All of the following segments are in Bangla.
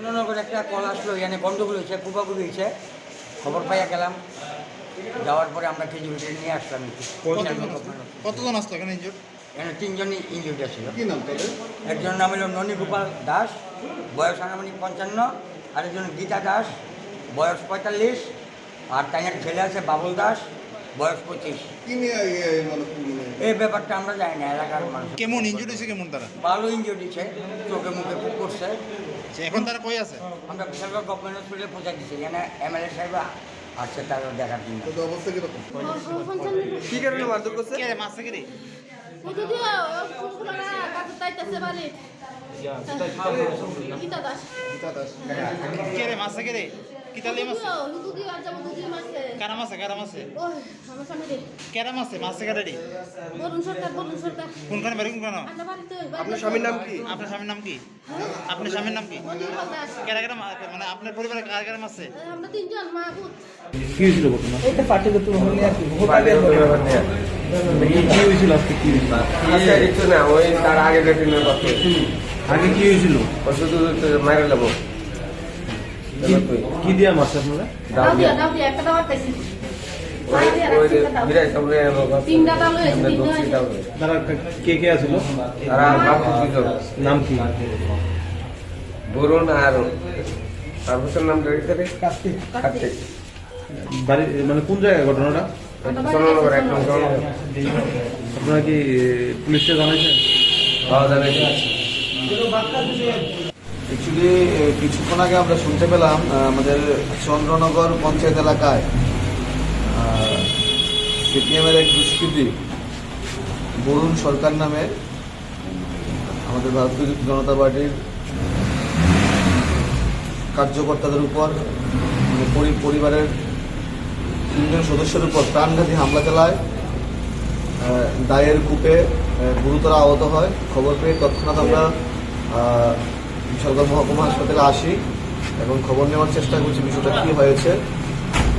চন্দননগর একটা কল আসলো এখানে গন্ডগোল হয়েছে কুপাকুপি হয়েছে। খবর পাইয়া গেলাম। যাওয়ার পরে আমরা খেজুরি নিয়ে আসলাম কতজন আসতো এখানে ইনজুর এখানে তিনজনই ইঞ্জুরিটা ছিল কি নাম হলো ননীগোপাল দাস বয়স আনুমানিক পঞ্চান্ন। আরেকজন গীতা দাস বয়স পঁয়তাল্লিশ। আর তাই ছেলে আছে বাবুল দাস। বয়স পঁচিশ। কি এই ব্যাপারটা আমরা জানি না এলাকার মানুষ। কেমন ইনজুর হয়েছে কেমন তারা? ভালো ইঞ্জুরি দিচ্ছে চোখে মুখে খুব করছে আচ্ছা, এখন তারা কই আছে? আমরা বিশালগড় গভর্নমেন্ট হসপিটালে পৌঁছা দিচ্ছি এখানে এমএলএ সাহেব আসছে তারা দেখার জন্য। তো অবস্থা কীরকম? কি কারণে মারধর করছে? কে মাসে কি রে? গীতা দাস। গীতা দাস। কে রে মাসে কে রে? কি তালে মাসে কারা মাসে কারা ওই মাসে কারা রে বলুন সরকার কোনখানে বাড়ি কোনখানে আপনার স্বামীর নাম কি? আপনার স্বামীর নাম কি? আপনার স্বামীর নাম কি? কেরা কেরা মানে আপনার পরিবারে কারা কারা মাসে আমরা তিনজন মা ভূত আচ্ছা কিছু না ওই তার আগে দিনের কথা। আগে কি হয়েছিল? মারা নেব কি দিয়ে মারছে আপনারা? দাও দিয়া দাও একটা দাও তারা কে কে আছিল? তারা দুজন নাম কি? বরুণ আর তারপর নাম রয়েছে রে কার্তিক। কার্তিক। বাড়ি মানে কোন জায়গায় ঘটনাটা? আপনারা কি পুলিশকে জানাইছেন? পাওয়া যাবে অ্যাকচুয়ালি কিছুক্ষণ আগে আমরা শুনতে পেলাম আমাদের চন্দ্রনগর পঞ্চায়েত এলাকায় সিপিএমের এক দুষ্কৃতী, বরুণ সরকার নামে, আমাদের ভারতীয় জনতা পার্টির কার্যকর্তাদের উপর মানে পরি- পরিবারের তিনজন সদস্যের উপর প্রাণঘাতী হামলা চালায় দায়ের কূপে গুরুতর আহত হয়। খবর পেয়ে তৎক্ষণাৎ আমরা বিশালগড় মহকুমা হাসপাতালে আসি এবং খবর নেওয়ার চেষ্টা করছি বিষয়টা কী হয়েছে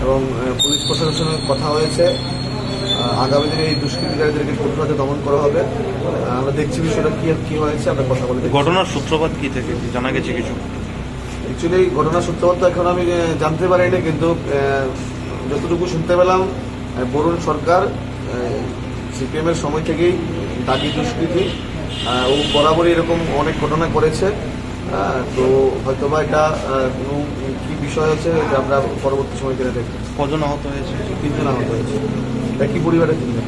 এবং পুলিশ প্রশাসনের সঙ্গে কথা হয়েছে। আগামী দিনে এই দুষ্কৃতিকারীদেরকে কঠোরভাবে দমন করা হবে। আমরা দেখছি বিষয়টা কী কী হয়েছে আমরা কথা বলে ঘটনার সূত্রপাত কি থেকে? জানা গেছে কিছু? অ্যাকচুয়ালি ঘটনার সূত্রপাত তো এখন আমি জানতে পারিনি কিন্তু যতটুকু শুনতে পেলাম বরুণ সরকার সিপিএম এর সময় থেকেই দাগি দুষ্কৃতি ও বরাবরই এরকম অনেক ঘটনা করেছে। তো হয়তোবা এটা কোনো কি বিষয় আছে এটা আমরা পরবর্তী সময় জেনে দেখব। কজন আহত হয়েছে? তিনজন আহত হয়েছে। একই পরিবারের তিনজন